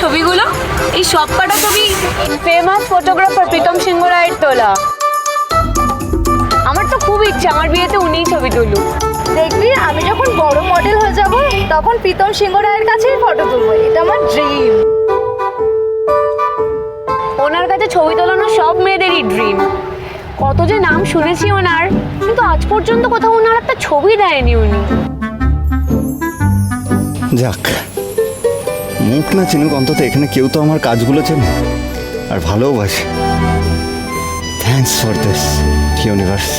ছবিগুলো? এই সব কটা ছবি ফেমাস ফটোগ্রাফার প্রীতম সিংহ রায়ের তোলা। আমার তো খুব ইচ্ছা, আমার বিয়েতে উনিই ছবি তুলুক। দেখবি, আমি যখন বড় মডেল হয়ে যাব, তখন প্রীতম সিংহ রায়ের কাছেই ফটো তুলবো। এটা আমার ড্রিম ওনার কাছে ছবি তোলানো সব মেয়েদেরই ড্রিম কত যে নাম শুনেছি ওনার, কিন্তু আজ পর্যন্ত কোথাও ওনার একটা ছবি দেয়নি উনি। যাক মুখ না চিনুক অন্তত এখানে কেউ তো আমার কাজগুলো চেনে। আর ভালোবাসে। থ্যাঙ্কস ফর দিস ইউনিভার্স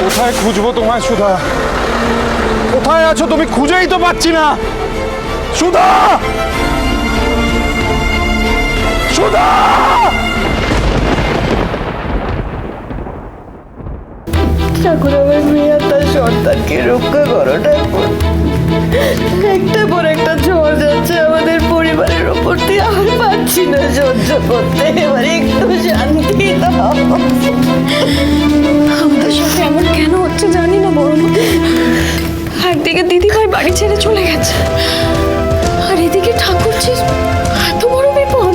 কোথায় খুঁজবো তোমায়, সুধা? কোথায় আছো? তুমি খুঁজেই তো পাচ্ছি না। সুধা! সুধা! ঠাকুর আমার মেয়ে তার সন্তানকে রক্ষা করো ঠাকুর একটা পর একটা ঝড় যাচ্ছে, আমাদের পরিবারের ওপর দিয়ে আর পাচ্ছি না সহ্য করতে। এবার একটু শান্তি দাও। বাড়ি ছেড়ে চলে গেছে। আর এদিকে ঠাকুরজি, এত বড় বিপদ।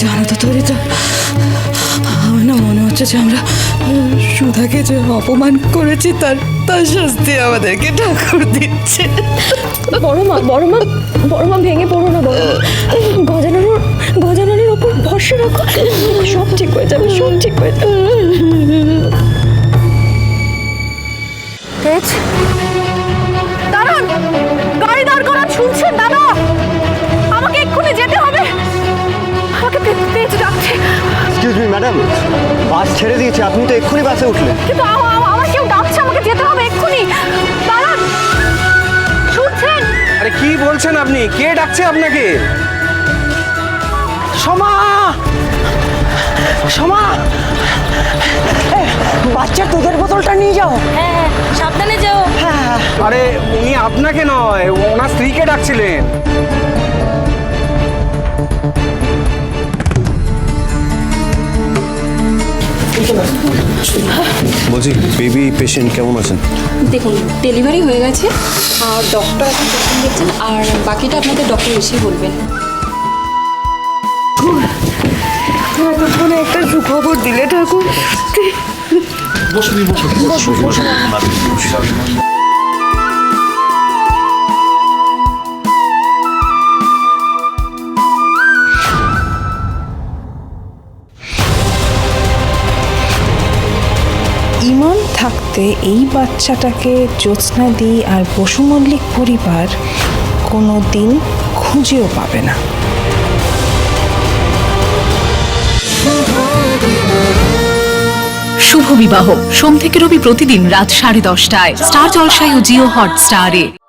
জানো তো তোরে আমার না মনে হচ্ছে যে আমরা সুধাকে যে অপমান করেছি, তার তার শাস্তি আমাদেরকে ঠাকুর দিচ্ছে। বড় মা বড় মা বড় মা ভেঙে পড়ো না, বড় মা। গজাননের গজাননের ওপর ভরসা রাখো। সব ঠিক হয়ে যাবে, সব ঠিক হয়ে যাবে। ম্যাডাম বাস ছেড়ে দিয়েছে আপনি তো এক্ষুনি বাসে উঠলেন। কিন্তু আমা- আমা- আমার কেউ ডাকছে আমাকে যেতে হবে এক্ষুনি। দাঁড়ান। শুনছেন? আরে কি বলছেন আপনি? কে ডাকছে আপনাকে? সমা! সমা! বাচ্চার দুধের বোতলটা নিয়ে যাও। হ্যাঁ সাবধানে যাও। আরে উনি আপনাকে নয় ওনার স্ত্রীকে ডাকছিলেন। বলছি বেবি পেশেন্ট কেমন আছেন? দেখুন ডেলিভারি হয়ে গেছে আর ডক্টর এখন পেশেন্ট দেখছেন আর বাকিটা আপনাদের ডক্টর এসেই বলবেন এতক্ষণে একটা সুখবর দিলে ঠাকুর। ইমন থাকতে এই বাচ্চাটাকে জ্যোৎস্না দিই আর বসু মল্লিক পরিবার কোনো দিন খুঁজেও পাবে না। শুভ বিবাহ। সোম থেকে রবি প্রতিদিন রাত সাড়ে দশটায়। স্টার জলসায় ও জিও হটস্টারে।